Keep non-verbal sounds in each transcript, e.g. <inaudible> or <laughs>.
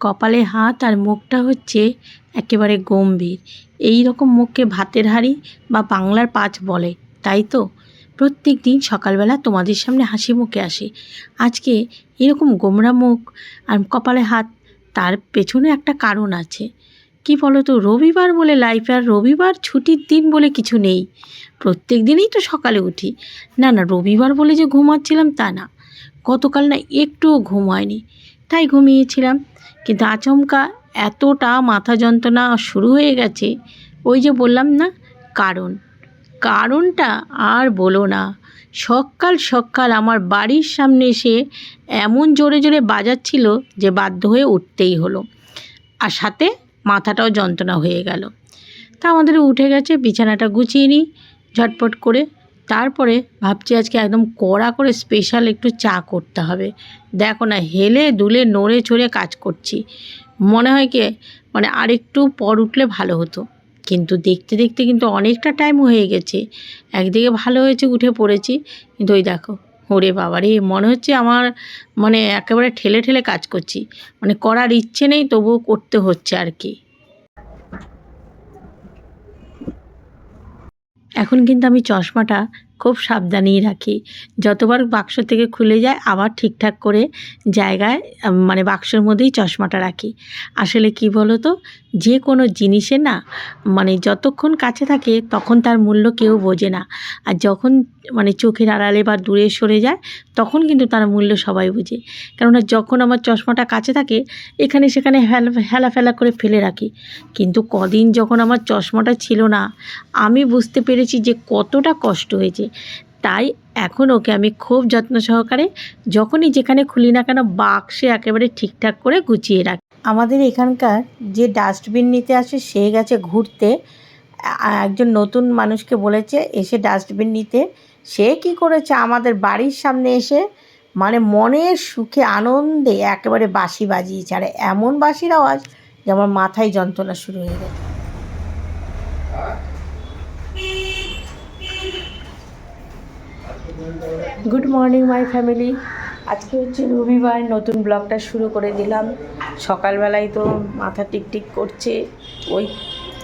কপালে হাত আর মুখটা হচ্ছে একেবারে গম্ভীর। এই রকম মুখকে ভাতের হাঁড়ি বা বাংলার পাঁচ বলে, তাই তো? প্রত্যেক দিন সকালবেলা তোমাদের সামনে হাসি মুখে আসে। আজকে এরকম গোমরা মুখ আর কপালে হাত, তার পেছনে একটা কারণ আছে। কি বলো তো রবিবার বলে লাইফে আর রবিবার ছুটির দিন বলে কিছু নেই। প্রত্যেক দিনই তো সকালে উঠি। না না, রবিবার বলে যে ঘুমাচ্ছিলাম তা না। গতকাল না একটুও ঘুম হয়নি। তাই ঘুমিয়েছিলাম। কিন্তু আচমকা এতটা মাথা যন্ত্রণা শুরু হয়ে গেছে। ওই যে বললাম না, কারণ। কারণটা আর বলো না। সকাল সকাল আমার বাড়ির সামনে এসে এমন জোরে জোরে বাজাচ্ছিল যে বাধ্য হয়ে উঠতেই হলো। আর সাথে মাথাটাও যন্ত্রণা হয়ে গেল। তা আমাদের উঠে গেছে, বিছানাটা গুছিয়ে নিই, ঝটপট করে তারপরে ভাবছি আজকে একদম কড়া করে স্পেশাল একটু চা করতে হবে। দেখো না, হেলে দুলে নড়ে চড়ে কাজ করছি। মনে হয় কি মানে আরেকটু পর উঠলে ভালো হতো। কিন্তু দেখতে দেখতে কিন্তু অনেকটা টাইম হয়ে গেছে। একদিকে ভালো হয়েছে, উঠে পড়েছি। কিন্তু ওই দেখো, ওরে বাবা রে, মনে হচ্ছে আমার মানে একেবারে ঠেলে ঠেলে কাজ করছি। মানে করার ইচ্ছে নেই, তবুও করতে হচ্ছে আর কি। এখন কিন্তু আমি চশমাটা খুব সাবধানেই রাখি। যতবার বাক্স থেকে খুলে যায়, আবার ঠিকঠাক করে জায়গায় মানে বাক্সের মধ্যেই চশমাটা রাখি। আসলে কি বলো তো যে কোনো জিনিসে না মানে যতক্ষণ কাছে থাকে, তখন তার মূল্য কেউ বোঝে না। আর যখন মানে চোখের আড়ালে বা দূরে সরে যায়, তখন কিন্তু তার মূল্য সবাই বোঝে। কেননা যখন আমার চশমাটা কাছে থাকে, এখানে সেখানে হেলা ফেলা করে ফেলে রাখি। কিন্তু কদিন যখন আমার চশমাটা ছিল না, আমি বুঝতে পেরেছি যে কতটা কষ্ট হয়েছে। তাই এখন ওকে আমি খুব যত্ন সহকারে যখনই যেখানে খুলি না কেন বাক্সে একেবারে ঠিকঠাক করে গুছিয়ে রাখি। আমাদের এখানকার যে ডাস্টবিন নিতে আসে, সে গেছে ঘুরতে। একজন নতুন মানুষকে বলেছে, এসে ডাস্টবিন নিতে। সে কি করেছে? আমাদের বাড়ির সামনে এসে মানে মনের সুখে, আনন্দে একেবারে বাঁশি বাজিয়েছে। আর এমন বাঁশির আওয়াজ যে আমার মাথায় যন্ত্রণা শুরু হয়ে গেছে। গুড মর্নিং মাই ফ্যামিলি আজকে হচ্ছে রবিবার, নতুন ব্লগটা শুরু করে দিলাম। সকালবেলায় তো মাথা টিকটিক করছে, ওই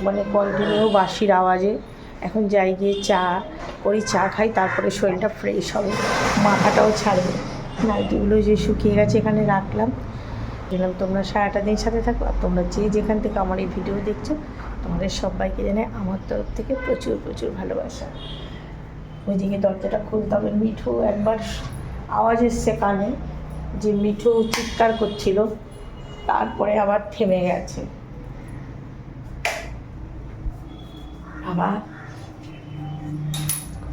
মানে কন্টিনিউ বাসির আওয়াজে। এখন যাই গিয়ে চা করি, চা খাই, তারপরে শরীরটা ফ্রেশ হবে, মাথাটাও ছাড়বে। নাইটিগুলো যে শুকিয়ে গেছে এখানে রাখলাম। দিলাম তোমরা সারাটা দিন সাথে থাকো আর তোমরা যে যেখান থেকে আমার এই ভিডিও দেখছ, তোমাদের সবাইকে জানে আমার তরফ থেকে প্রচুর প্রচুর ভালোবাসা। ওইদিকে দরজাটা খুলতে হবে। মিঠু একবার আওয়াজ এসছে কানে যে মিঠু চিৎকার করছিল, তারপরে আবার থেমে গেছে। আবার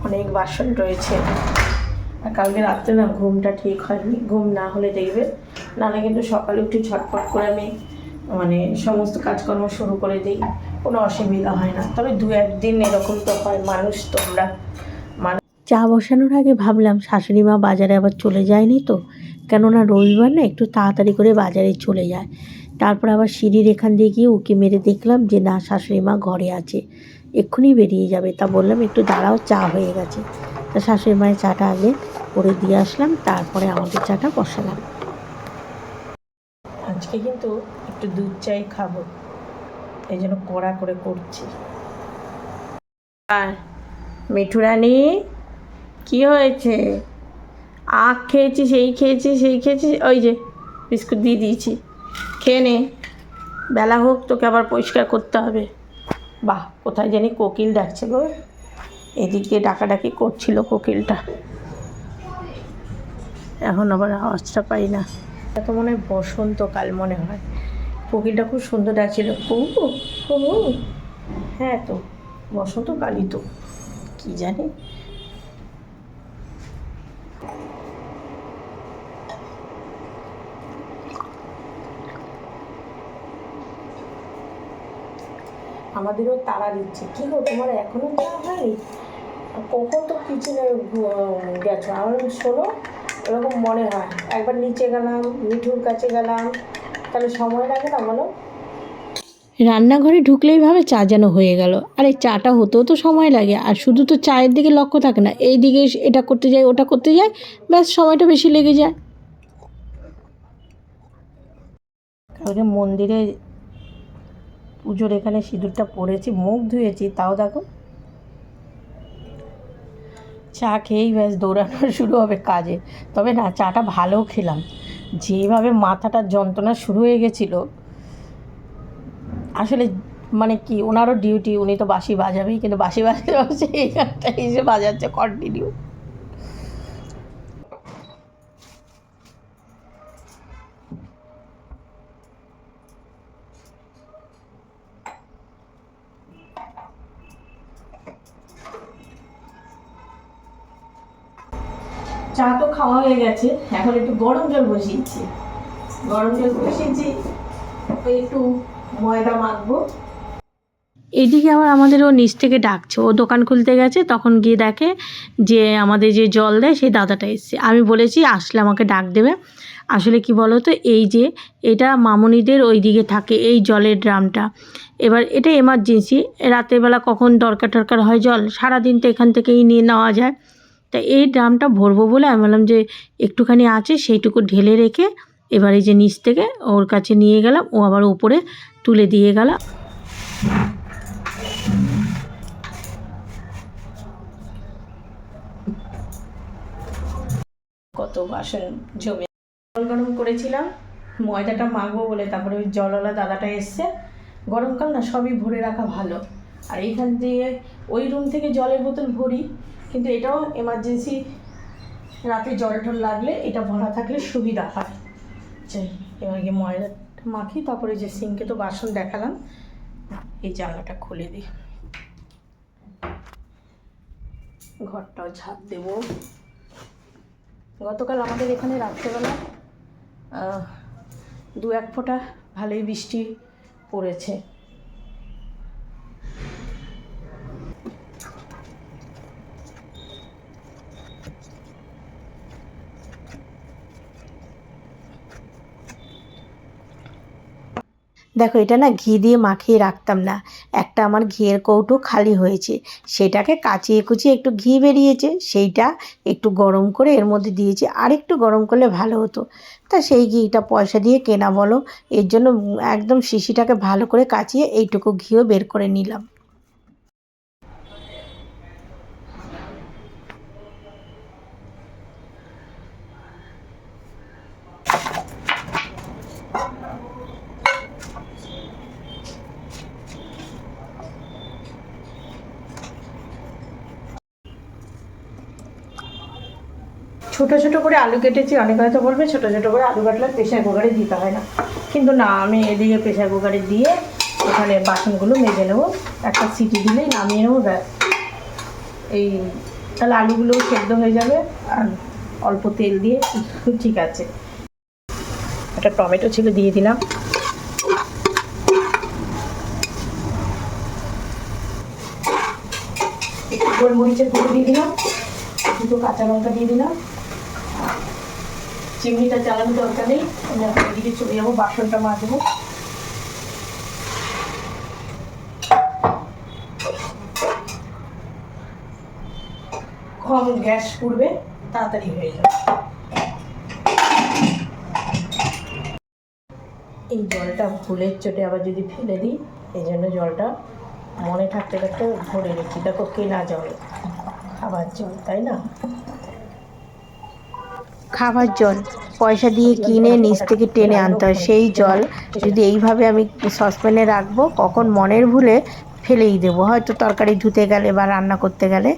অনেক বাসন রয়েছে। আর কালকে রাত্রে না ঘুমটা ঠিক হয়নি। ঘুম না হলে দেখবে। নাহলে কিন্তু সকালে একটু ঝটপট করে আমি মানে সমস্ত কাজকর্ম শুরু করে দিই। কোনো অসুবিধা হয় না। তবে দু একদিন এরকম তো হয়, মানুষ তোমরা। চা বসানোর আগে ভাবলাম শাশুড়ি মা বাজারে আবার চলে যায়নি তো। কেননা রবিবার না একটু তাড়াতাড়ি করে বাজারে চলে যায়। তারপর আবার সিঁড়ির এখান দিয়ে গিয়ে উকি মেরে দেখলাম যে না শাশুড়ি মা ঘরে আছে। এক্ষুনি বেরিয়ে যাবে। তা বললাম একটু দাঁড়াও চা হয়ে গেছে। তা শাশুড়ি মায়ের চাটা আগে করে দিয়ে আসলাম তারপরে আমাদের চাটা বসালাম। আজকে কিন্তু একটু দুধ চাই খাব। এই জন্য কড়া করে করছি। আর মিঠু রানী কি হয়েছে? আখ খেয়েছি সেই খেয়েছি সেই খেয়েছি ওই যে বিস্কুট দিয়ে দিয়েছি। খেয়ে নে। বেলা হোক, তোকে আবার পরিষ্কার করতে হবে। বাহ, কোথায় জানি কোকিল ডাকছে গো। এদিক দিয়ে ডাকাডাকি করছিল কোকিলটা। এখন আবার আওয়াজটা পাই না। এত মনে হয় বসন্তকাল মনে হয়। কোকিলটা খুব সুন্দর ডাকছিল। কুহু কুহু হ্যাঁ তো বসন্তকালই তো। কি জানি। আমাদেরও তারা দিচ্ছে কি গো তোমার এখনও যাওয়া হয়নি? কখন তো কিচেনে গেছো? আমার শোনো এরকম মনে হয়। একবার নিচে গেলাম মিঠুর কাছে গেলাম। তাহলে সময় লাগে না বলো? রান্নাঘরে ঢুকলেই ভাবে চা যেন হয়ে গেল। আরে চাটা হতেও তো সময় লাগে আর শুধু তো চায়ের দিকে লক্ষ্য থাকে না। এই দিকে এটা করতে যাই ওটা করতে যাই ব্যাস সময়টা বেশি লেগে যায়। কালকে মন্দিরে পুজোর এখানে সিঁদুরটা পরেছি, মুখ ধুয়েছি, তাও দেখো। চা খেয়েই ব্যাস দৌড়ানো <laughs> শুরু হবে কাজে। তবে না, চাটা ভালো খেলাম। যেভাবে মাথাটার যন্ত্রণা শুরু হয়ে গেছিল, আসলে মানে কি, ওনারও ডিউটি উনি তো বাসি বাজাবেই, কিন্তু বাঁশি বাজাতে বাজছে এই গানটা এসে বাজাচ্ছে কন্টিনিউ চা তো খাওয়া হয়ে গেছে, এখন একটু গরম জল বসিয়েছি। গরম জল বসিয়েছি একটু ময়দা মাখবো। এদিকে আবার আমাদের ও নিচ থেকে ডাকছে, ও দোকান খুলতে গেছে, তখন গিয়ে দেখে যে আমাদের যে জল দেয়, সেই দাদাটা এসছে। আমি বলেছি, আসলে আমাকে ডাক দেবে। আসলে কি বলো তো এই যে এটা মামনিদের ওই দিকে থাকে, এই জলের ড্রামটা। এবার এটা এমার্জেন্সি রাতের বেলা কখন দরকার টরকার হয় জল, সারাদিন তো এখান থেকেই নিয়ে নেওয়া যায়। তা এই ড্রামটা ভরবো বলে আমি বললাম যে একটুখানি আছে সেইটুকু ঢেলে রেখে এবার যে নিচ থেকে ওর কাছে নিয়ে গেলাম, ও আবার উপরে তুলে দিয়ে গেল। কত বাসন জমে। জল গরম করেছিলাম, ময়দাটা মাখবো বলে তারপরে ওই জলওয়ালা দাদাটা এসছে। গরমকাল না সবই ভরে রাখা ভালো। আর এইখান দিয়ে ওই রুম থেকে জলের বোতল ভরি কিন্তু এটাও এমার্জেন্সি রাতে জল টল লাগলে এটা ভরা থাকলে সুবিধা হয়। যাই এবার গিয়ে ময়দাটা মাখি, তারপরে যে সিঙ্কে তো বাসন দেখালাম, এই জানলাটা খুলে দিই। ঘরটাও ঝাঁপ দেবো। গতকাল আমাদের এখানে রাত্রেবেলা দু এক ফোঁটা ভালোই বৃষ্টি পড়েছে। দেখো, এটা না ঘি দিয়ে মাখিয়ে রাখতাম না। একটা আমার ঘিয়ের কৌটো খালি হয়েছে। সেটাকে কাচিয়ে কুচিয়ে একটু ঘি বেরিয়েছে, সেইটা একটু গরম করে এর মধ্যে দিয়েছি। আর একটু গরম করলে ভালো হতো। তা সেই ঘিটা পয়সা দিয়ে কেনা বলো। এর জন্য একদম শিশিটাকে ভালো করে কাচিয়ে এইটুকু ঘিও বের করে নিলাম। ছোট ছোট করে আলু কেটেছি, অনেক হয়তো বলবে ছোট ছোট করে আলু কাটলে প্রেশার কুকারে দিতে হয় না। কিন্তু না, আমি এদিকে প্রেশার কুকারে দিয়ে ওখানে বাসনগুলো মেজে নেব, একটা সিটি দিলেই নামিয়ে নেব, ব্যাস। এই, তাহলে আলুগুলোও সেদ্ধ হয়ে যাবে, আর অল্প তেল দিয়ে ঠিক আছে। একটা টমেটো ছিল, দিয়ে দিলাম। গোলমরিচের গুঁড়ো দিয়ে দিলাম, দুটো কাঁচা লঙ্কা দিয়ে দিলাম। চিমনিটা চালানো দরকার নেই। আমি এখন এদিকে চলে যাব, বাসনটা মাজবো। কম গ্যাস পুড়বে, তাড়াতাড়ি হয়ে যাবে। এই জলটা ভুলের চোটে আবার যদি ফেলে দিই, এই জন্য জলটা মনে থাকতে থাকতে ভরে রেখি দেখো কেনা জল, খাবার জল, তাই না? খাবার জল। পয়সা দিয়ে কিনে নিচ থেকে টেনে আনতে হয়। সেই জল যদি এইভাবে আমি সসপ্যানে রাখব, কখন মনের ভুলে ফেলেই দেবো। হয়তো তরকারি ধুতে গেলে বা রান্না করতে গেলে,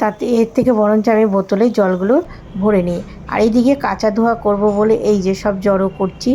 তাতে এর থেকে বরঞ্চ আমি বোতলে জলগুলো ভরে নিই। আর এইদিকে কাঁচা ধোয়া করব বলে এই যে সব জড়ো করছি।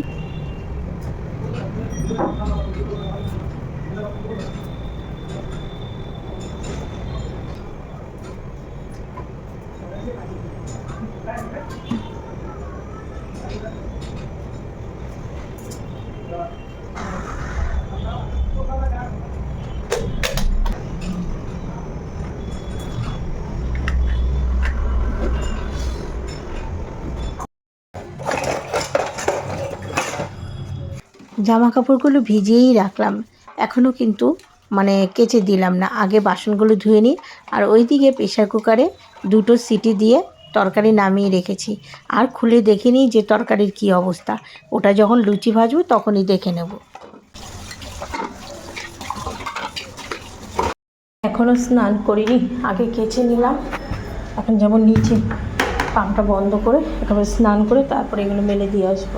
জামা কাপড়গুলো ভিজিয়েই রাখলাম। এখনও কিন্তু মানে কেচে দিলাম না। আগে বাসনগুলো ধুয়ে নিই, আর ওই দিকে প্রেশার কুকারে দুটো সিটি দিয়ে তরকারি নামিয়ে রেখেছি। আর খুলে দেখে নিই যে তরকারির কি অবস্থা। ওটা যখন লুচি ভাজবো, তখনই দেখে নেব। এখনও স্নান করিনি, আগে কেচে নিলাম। এখন যেমন নিচে পাম্পটা বন্ধ করে, একেবারে স্নান করে তারপরে এগুলো মেলে দিয়ে আসব।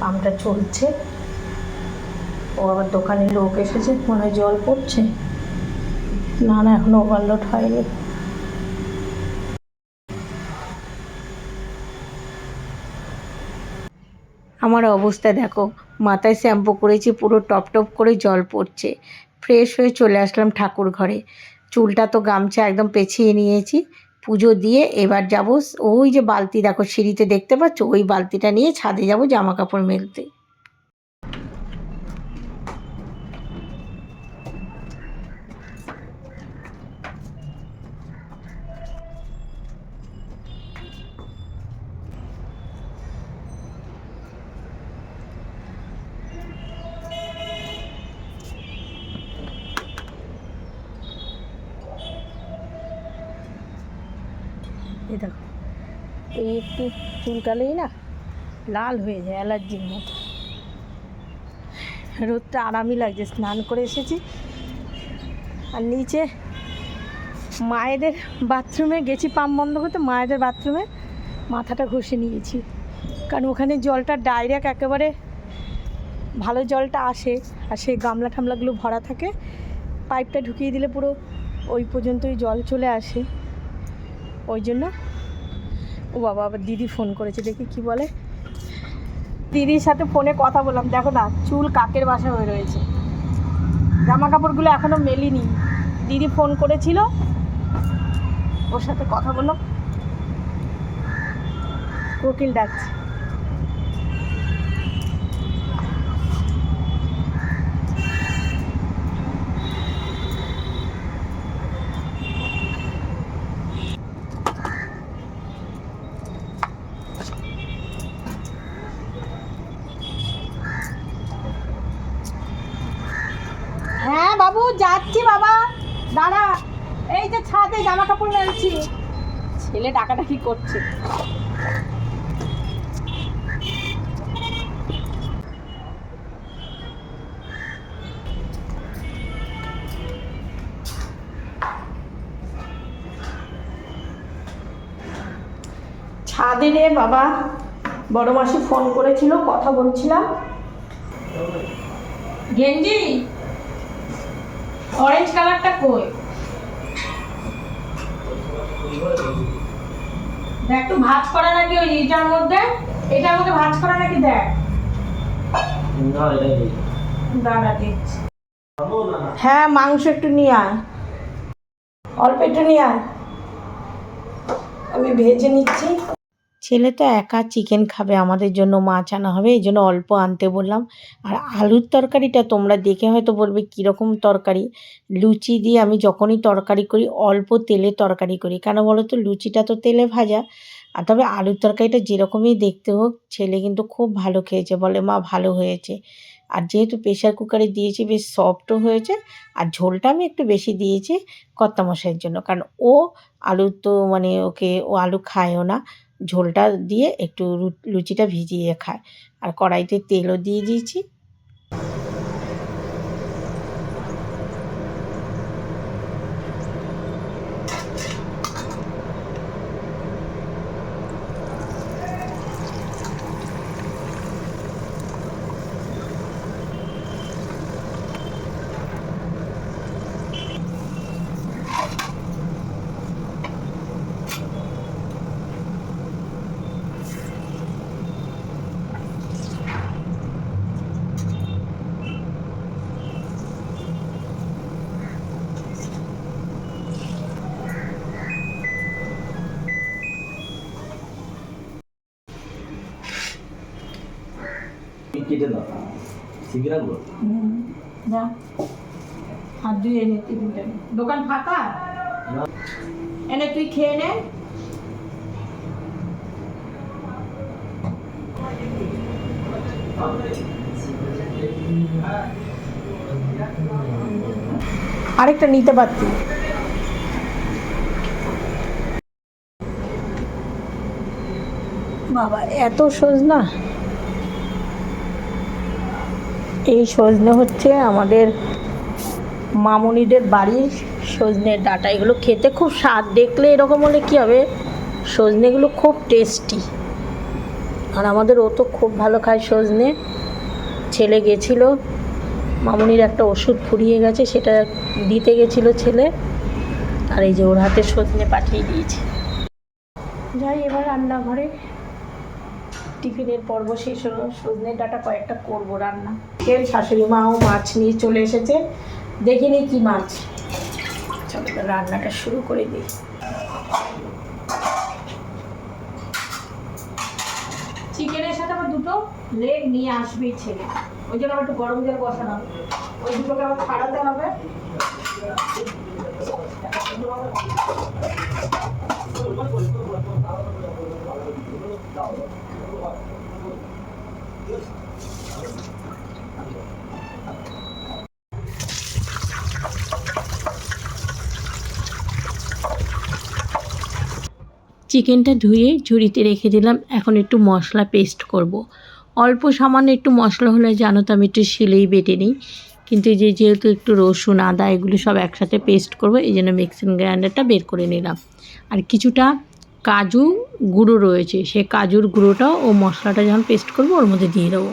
পাম্পটা চলছে। ও আবার দোকানে লোক এসেছে, মনে হয় জল পড়ছে। না না, এখনও ওভারলোড হয়নি। আমার অবস্থা দেখো, মাথায় শ্যাম্পু করেছি, পুরো টপ টপ করে জল পড়ছে। ফ্রেশ হয়ে চলে আসলাম ঠাকুর ঘরে। চুলটা তো গামছা একদম পেঁচিয়ে নিয়েছি। পুজো দিয়ে এবার যাব, ওই যে বালতি দেখো, সিঁড়িতে দেখতে পাচ্ছ? ওই বালতিটা নিয়ে ছাদে যাব জামা কাপড় মেলতে এই দেখো এই একটু চুলকালেই না লাল হয়ে যায়, অ্যালার্জির মতো। রোদটা আরামই লাগছে, স্নান করে এসেছি। আর নিচে মায়েদের বাথরুমে গেছি, পাম্প বন্ধ করতে মায়েদের বাথরুমে। মাথাটা ঘষে নিয়েছি। কারণ ওখানে জলটা ডাইরেক্ট একেবারে ভালো জলটা আসে আর সেই গামলা ঠামলাগুলো ভরা থাকে। পাইপটা ঢুকিয়ে দিলে পুরো ওই পর্যন্তই জল চলে আসে। ওই জন্য ও বাবা, আবার দিদি ফোন করেছে, দেখি কি বলে। দিদির সাথে ফোনে কথা বললাম, দেখো না, চুল কাকের বাসা হয়ে রয়েছে। জামা কাপড়গুলো এখনও মেলিনি। দিদি ফোন করেছিল, ওর সাথে কথা বললাম। কোকিল ডাকছে হ্যাঁ বাবু, যাচ্ছি বাবা। দাঁড়া। এই যে ছাদে জামা কাপড় মেলছি। ছেলে ডাকাডাকি করছে। ছাদে রে বাবা। বড় মাসি ফোন করেছিল, কথা বলছিলাম। গেঞ্জি? অরেঞ্জ কালারটা কই? দেখ তো ভাজ করা নাকি ওই ইটার মধ্যে? এটা আমাকে ভাজ করা নাকি দেখ। না এটা দাঁড়া দেখছি। হ্যাঁ মাংস একটু নিয়ে আয়। অল্প একটু নিয়ে আয়। আমি ভেজে নিচ্ছি। ছেলে তো একা চিকেন খাবে, আমাদের জন্য মাছ আনা হবে, এই জন্য অল্প আনতে বললাম। আর আলুর তরকারিটা তোমরা দেখে হয়তো বলবে কীরকম তরকারি। লুচি দিয়ে আমি যখনই তরকারি করি, অল্প তেলে তরকারি করি। কেন বলো তো লুচিটা তো তেলে ভাজা। আর তবে আলুর তরকারিটা যেরকমই দেখতে হোক, ছেলে কিন্তু খুব ভালো খেয়েছে, বলে মা, ভালো হয়েছে। আর যেহেতু প্রেশার কুকারে দিয়েছি, বেশ সফটও হয়েছে। আর ঝোলটা আমি একটু বেশি দিয়েছি কর্তামশাইয়ের জন্য। কারণ ও আলু তো মানে ওকে, ও আলু খায়ও না। ঝোলটা দিয়ে একটু লুচিটা ভিজিয়ে খায়। আর কড়াইতে তেলও দিয়ে দিয়েছি কেটে দাও শিখে রাখব যা। হাত ধুয়ে নে টিফিনটা। দোকান ফাঁকা? এনে তুই খেয়ে নে। আরেকটা নিতে পারতি। বাবা এত সজনা এই সজনে হচ্ছে আমাদের মামুনিদের বাড়ির সজনের ডাটা এগুলো খেতে খুব স্বাদ। দেখলে এরকম হলে কী হবে? সজনেগুলো খুব টেস্টি আর আমাদের ও তো খুব ভালো খায় সজনে। ছেলে গেছিল, মামুনির একটা ওষুধ ফুরিয়ে গেছে, সেটা দিতে গেছিল ছেলে। আর এই যে ওর হাতে সজনে পাঠিয়ে দিয়েছে। যাই এবার রান্নাঘরে টিফিনের পর্ব শেষ হলো। সজনে ডাটা কয়েকটা করব রান্না। এর শাশুড়ি মাও মাছ নিয়ে চলে এসেছে। দেখিনি কি মাছ। চলো রান্নাটা শুরু করে দিই। চিকেনের সাথে আবার দুটো লেগ নিয়ে আসবেই ছেলে। ওই জন্য আমার একটু গরম জল বসানো। ওই দুটোকে আমার ছাড়াতে হবে। চিকেনটা ধুয়ে ঝুড়িতে রেখে দিলাম। এখন একটু মশলা পেস্ট করব। অল্প সামান্য একটু মশলা হলে জানো তো আমি একটু শিলেই বেটে নিই। কিন্তু যে যেহেতু একটু রসুন, আদা এগুলো সব একসাথে পেস্ট করব, এই জন্য মিক্সিং গ্রাইন্ডারটা বের করে নিলাম। আর কিছুটা কাজু গুঁড়ো রয়েছে, সে কাজুর গুঁড়োটাও ও মশলাটা যখন পেস্ট করব ওর মধ্যে দিয়ে দেবো।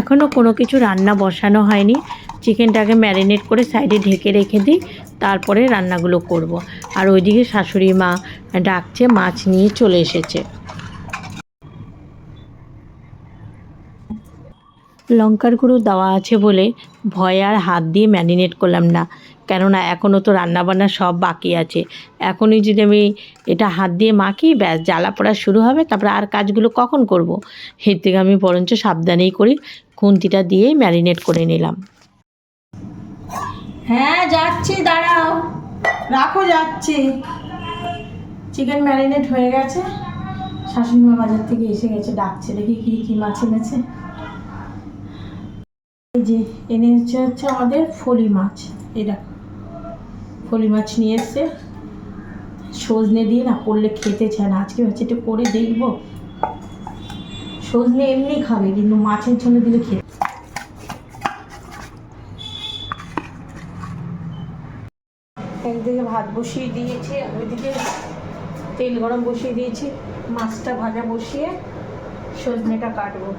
এখনও কোনো কিছু রান্না বসানো হয়নি চিকেনটাকে ম্যারিনেট করে সাইডে ঢেকে রেখে দিই, তারপরে রান্নাগুলো করব। আর ওইদিকে শাশুড়ি মা ডাকছে, মাছ নিয়ে চলে এসেছে লঙ্কার গুঁড়ো দেওয়া আছে বলে ভয় আর হাত দিয়ে ম্যারিনেট করলাম না। কেননা এখনও তো রান্নাবান্না সব বাকি আছে। এখনই যদি আমি এটা হাত দিয়ে মাখি, ব্যাস, জ্বালা পড়া শুরু হবে, তারপরে আর কাজগুলো কখন করব। এর থেকে আমি বরঞ্চ সাবধানেই করি, খুন্তিটা দিয়েই ম্যারিনেট করে নিলাম। হ্যাঁ যাচ্ছি, দাঁড়াও। রাখো, যাচ্ছি। চিকেন ম্যারিনেট হয়ে গেছে। শাশুড়ি মা বাজার থেকে এসে গেছে, ডাকছে, দেখি কি কি মাছ এনেছে। এই যে এনেছে হচ্ছে আমাদের ফলি মাছ। দেখো, ফলি মাছ নিয়ে এসছে। সজনে দিয়ে না করলে খেতে চায় না। আজকে হচ্ছে একটু করে দেখব। সজনে এমনি খাবে, কিন্তু মাছের ঝোলে দিলে খেতে একদিকে ভাত বসিয়ে দিয়েছি ওইদিকে তেল গরম বসিয়ে দিয়েছি। মাছটা ভাজা বসিয়ে সজনেটা কাটবো।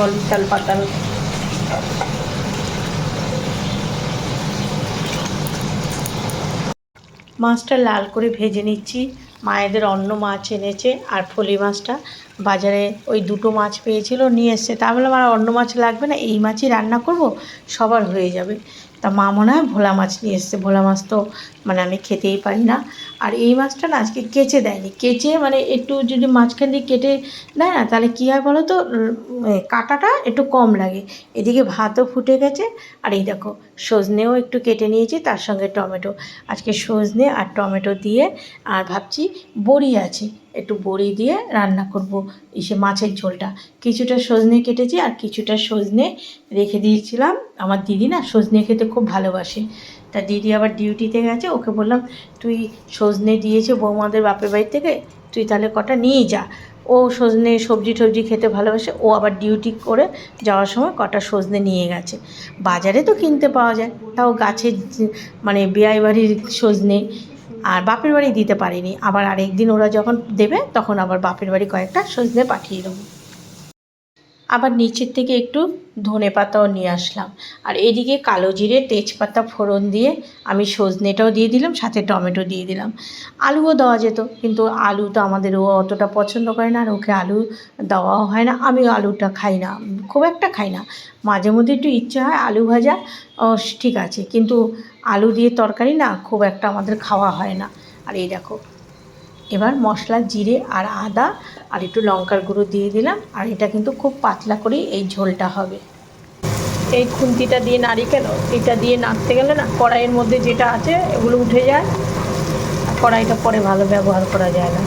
জল, চাল পাতানো মাছটা লাল করে ভেজে নিচ্ছি। মায়েদের অন্য মাছ এনেছে আর ফলি মাছটা। বাজারে ওই দুটো মাছ পেয়েছিল, নিয়ে এসছে। তা বললাম, আর অন্য মাছ লাগবে না? এই মাছই রান্না করব, সবার হয়ে যাবে। তা মা মনে হয় ভোলা মাছ নিয়ে এসছে। ভোলা মাছ তো মানে আমি খেতেই পারি না। আর এই মাছটা না আজকে কেচে দেয়নি। কেচে মানে একটু যদি মাঝখান দিয়ে কেটে দেয় না, তাহলে কী হয় বলো তো কাঁটাটা একটু কম লাগে। এদিকে ভাতও ফুটে গেছে। আর এই দেখো, সজনেও একটু কেটে নিয়েছি, তার সঙ্গে টমেটো। আজকে সজনে আর টমেটো দিয়ে, আর ভাবছি বড়ি আছে, একটু বড়ি দিয়ে রান্না করব ইসে মাছের ঝোলটা। কিছুটা সজনে কেটেছি আর কিছুটা সজনে রেখে দিয়েছিলাম। আমার দিদি না সজনে খেতে খুব ভালোবাসে। তা দিদি আবার ডিউটিতে গেছে, ওকে বললাম, তুই সজনে দিয়েছে বৌমাদের বাপের বাড়ি থেকে, তুই তাহলে কটা নিয়ে যা। ও সজনে সবজি টবজি খেতে ভালোবাসে, ও আবার ডিউটি করে যাওয়ার সময় কটা সজনে নিয়ে গেছে। বাজারে তো কিনতে পাওয়া যায়, তাও গাছের মানে বিয়াই বাড়ির সজনে আর বাপের বাড়ি দিতে পারিনি। আবার আরেকদিন ওরা যখন দেবে, তখন আবার বাপের বাড়ি কয়েকটা সজনে পাঠিয়ে দেবো। আবার নিচের থেকে একটু ধনে পাতাও নিয়ে আসলাম। আর এদিকে কালো জিরে, তেজপাতা ফোড়ন দিয়ে আমি সজনেটাও দিয়ে দিলাম, সাথে টমেটো দিয়ে দিলাম। আলুও দেওয়া যেত, কিন্তু আলু তো আমাদের ও অতটা পছন্দ করে না, আর ওকে আলু দেওয়াও হয় না। আমি আলুটা খাই না, খুব একটা খাই না। মাঝে মধ্যে একটু ইচ্ছা হয় আলু ভাজা ঠিক আছে, কিন্তু আলু দিয়ে তরকারি না খুব একটা আমাদের খাওয়া হয় না। আর এই দেখো এবার মশলা, জিরে আর আদা আর একটু লঙ্কার গুঁড়ো দিয়ে দিলাম। আর এটা কিন্তু খুব পাতলা করে এই ঝোলটা হবে। এই খুন্তিটা দিয়ে নাড়ি কেন? এটা দিয়ে নাড়তে গেলে না কড়াইয়ের মধ্যে যেটা আছে এগুলো উঠে যায়। কড়াইটা পরে ভালো ব্যবহার করা যায় না।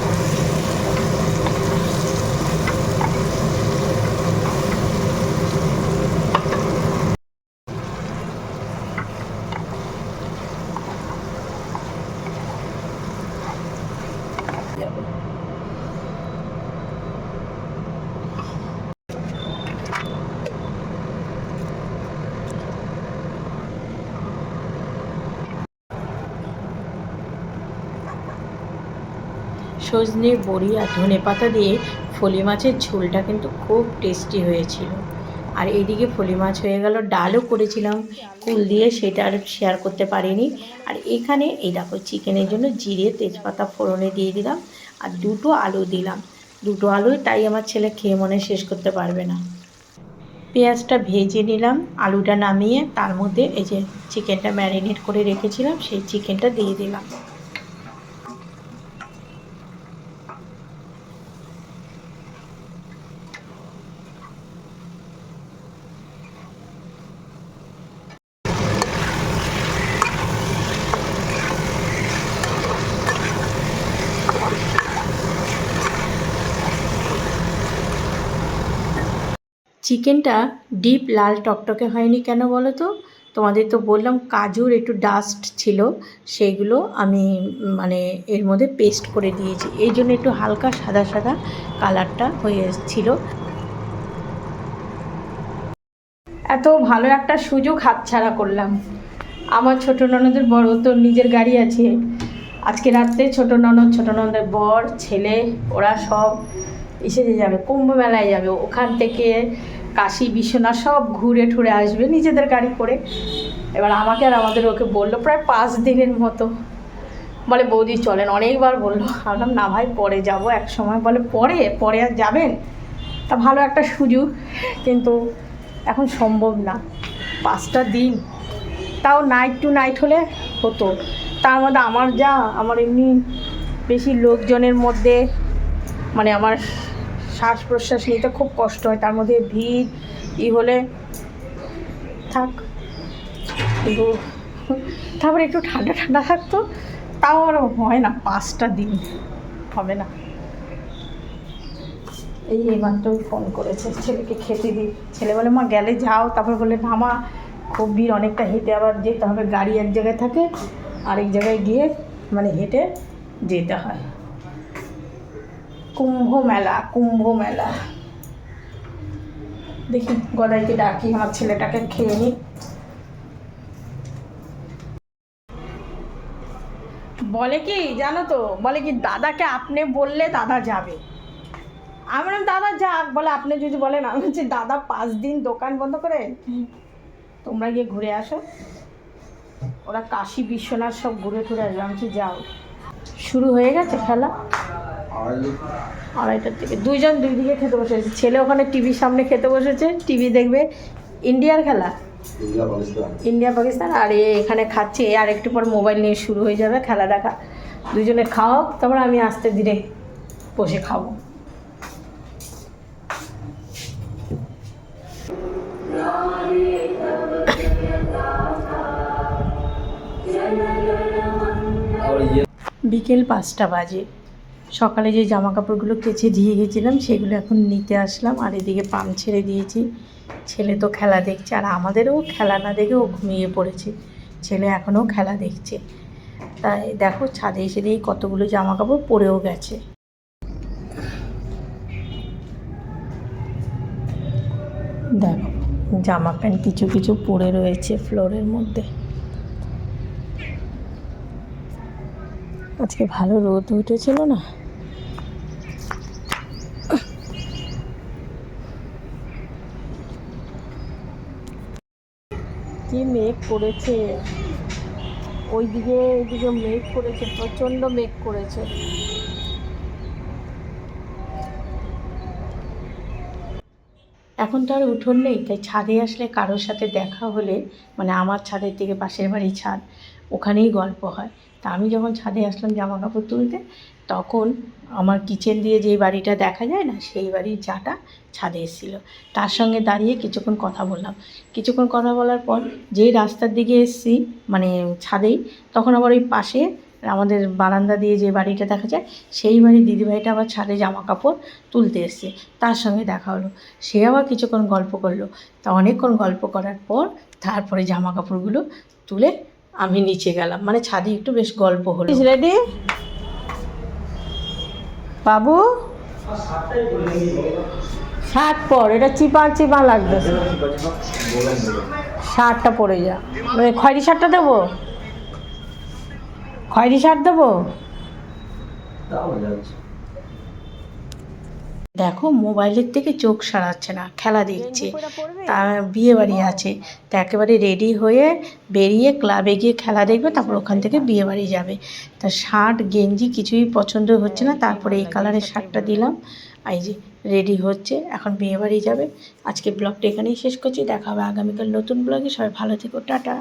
সজনে বড়ি আর ধনে পাতা দিয়ে ফলি মাছের ঝোলটা কিন্তু খুব টেস্টি হয়েছিল। আর এইদিকে ফলি মাছ হয়ে গেল, ডালও করেছিলাম। কুল দিয়ে সেটা আর শেয়ার করতে পারিনি। আর এখানে এই দেখো চিকেনের জন্য জিরে, তেজপাতা, ফোড়নে দিয়ে দিলাম আর দুটো আলু দিলাম। দুটো আলু তাই আমার ছেলে খেয়ে মনে শেষ করতে পারবে না। পেঁয়াজটা ভেজে নিলাম, আলুটা নামিয়ে তার মধ্যে এই যে চিকেনটা ম্যারিনেট করে রেখেছিলাম, সেই চিকেনটা দিয়ে দিলাম। চিকেনটা ডিপ লাল টকটকে হয়নি কেন বলো তো? তোমাদের তো বললাম কাজুর একটু ডাস্ট ছিল, সেইগুলো আমি মানে এর মধ্যে পেস্ট করে দিয়েছি। এই জন্য একটু হালকা সাদা সাদা কালারটা হয়ে এসেছিল এত ভালো একটা সুযোগ হাতছাড়া করলাম। আমার ছোট ননদের বড় তো নিজের গাড়ি আছে। আজকে রাত্রে ছোট ননদ, ছোট ননদের বর, ছেলে, ওরা সব এসে যাবে, কুম্ভ মেলায় যাবে। ওখান থেকে কাশী বিশ্বনাথ সব ঘুরে ঠুরে আসবে নিজেদের গাড়ি করে। এবার আমাকে আর আমাদের ওকে বলল প্রায় পাঁচ দিনের মতো। বলে, বৌদি, চলেন। অনেকবার বলল। ভাবলাম, না ভাই, পরে যাব এক সময় বলে, পরে? পরে আর যাবেন? তা ভালো একটা সুযোগ। কিন্তু এখন সম্ভব না। পাঁচটা দিন। তাও নাইট টু নাইট হলে হতো। তার মধ্যে আমার যা, আমার এমনি বেশি লোকজনের মধ্যে মানে আমার শ্বাস প্রশ্বাস নিতে খুব কষ্ট হয়। তার মধ্যে ভিড়, ই হলে থাক। তারপরে একটু ঠান্ডা ঠান্ডা থাকতো, তাও আর হয় না, পাঁচটা দিন হবে না। এই এইমাত্র ফোন করেছে, ছেলেকে খেতে দিই ছেলে বলে, মা, গেলে যাও। তারপর বলে না মা খুব ভিড়, অনেকটা হেঁটে আবার যেতে হবে। গাড়ি এক জায়গায় থাকে, আরেক জায়গায় গিয়ে মানে হেঁটে যেতে হয়। কুম্ভ মেলা কুম্ভ মেলা দেখি, গদাইকে ডাকি, আমার ছেলেটাকে খেয়ে নি বলে কি, জানো তো, বলে কি, দাদাকে আপনি বললে দাদা যাবে। আমি দাদা যাক, বলে আপনি যদি বলেন, আমি বলছি, দাদা পাঁচ দিন দোকান বন্ধ করে তোমরা গিয়ে ঘুরে আসো। ওরা কাশী, বিশ্বনাথ সব ঘুরে টুরে আসবে। আমি যাও। শুরু হয়ে গেছে খেলা? আড়াইটার থেকে দুইজন দুই দিকে খেতে বসেছে। ছেলে ওখানে টিভির সামনে খেতে বসেছে। টিভি দেখবে ইন্ডিয়ার খেলা? ইন্ডিয়া পাকিস্তান। আর এ এখানে খাচ্ছে। এ আর একটু পর মোবাইল নিয়ে শুরু হয়ে যাবে খেলা দেখা। দুজনে খাও তারপর আমি আস্তে ধীরে বসে খাব। और বিকেল পাঁচটা বাজে। সকালে যে জামা কাপড়গুলো কেচে দিয়ে গেছিলাম, সেগুলো এখন নিতে আসলাম। আর এদিকে পাম ছেড়ে দিয়েছি। ছেলে তো খেলা দেখছে, আর আমাদেরও খেলা না দেখে ও ঘুমিয়ে পড়েছে। ছেলে এখনও খেলা দেখছে। তাই দেখো, ছাদে এসে দিয়ে কতগুলো জামা কাপড় পরেও গেছে। দেখো, জামা প্যান্ট কিছু কিছু পরে রয়েছে ফ্লোরের মধ্যে। আজকে ভালো রোদ উঠেছিল না। কি মেঘ করেছে? ওইদিকে এইদিকে মেঘ করেছে, প্রচণ্ড মেঘ করেছে। এখন তো আর উঠোন নেই, তাই ছাদে আসলে কারোর সাথে দেখা হলে মানে আমার ছাদের থেকে পাশের বাড়ির ছাদ ওখানেই গল্প হয়। তা আমি যখন ছাদে আসলাম জামা কাপড় তুলতে, তখন আমার কিচেন দিয়ে যেই বাড়িটা দেখা যায় না, সেই বাড়ির চাটা ছাদে এসেছিল। তার সঙ্গে দাঁড়িয়ে কিছুক্ষণ কথা বললাম। কিছুক্ষণ কথা বলার পর যেই রাস্তার দিকে এসেছি মানে ছাদেই, তখন আবার ওই পাশে আমাদের বারান্দা দিয়ে যে বাড়িটা দেখা যায়, সেই বাড়ির দিদিভাইটা আবার ছাদে জামা কাপড় তুলতে এসছে। তার সঙ্গে দেখা হলো। সে আবার কিছুক্ষণ গল্প করল। তা অনেকক্ষণ গল্প করার পর তারপরে জামা কাপড়গুলো তুলে আমি নিচে গেলাম। মানে ছাদে একটু বেশ গল্প হলো। রেডি বাবু? শার্ট পর, এটা চিপা চিপা লাগবে শার্টটা পরে যা। মানে খয়েরি শার্টটা দেবো? খয়েরি শার্ট দেবো? দেখো মোবাইলের থেকে চোখ সারাচ্ছে না খেলা দেখছে। তা বিয়ে বাড়ি আছে। তা একেবারে রেডি হয়ে বেরিয়ে ক্লাবে গিয়ে খেলা দেখবে তারপর ওখান থেকে বিয়ে বাড়ি যাবে। তা শার্ট গেঞ্জি কিছুই পছন্দ হচ্ছে না তারপরে এই কালারের শার্টটা দিলাম। এই যে রেডি হচ্ছে এখন বিয়ে বাড়ি যাবে। আজকে ব্লগটা এখানেই শেষ করছি দেখা হবে আগামীকাল নতুন ব্লগে সবাই ভালো থেকো টাটা।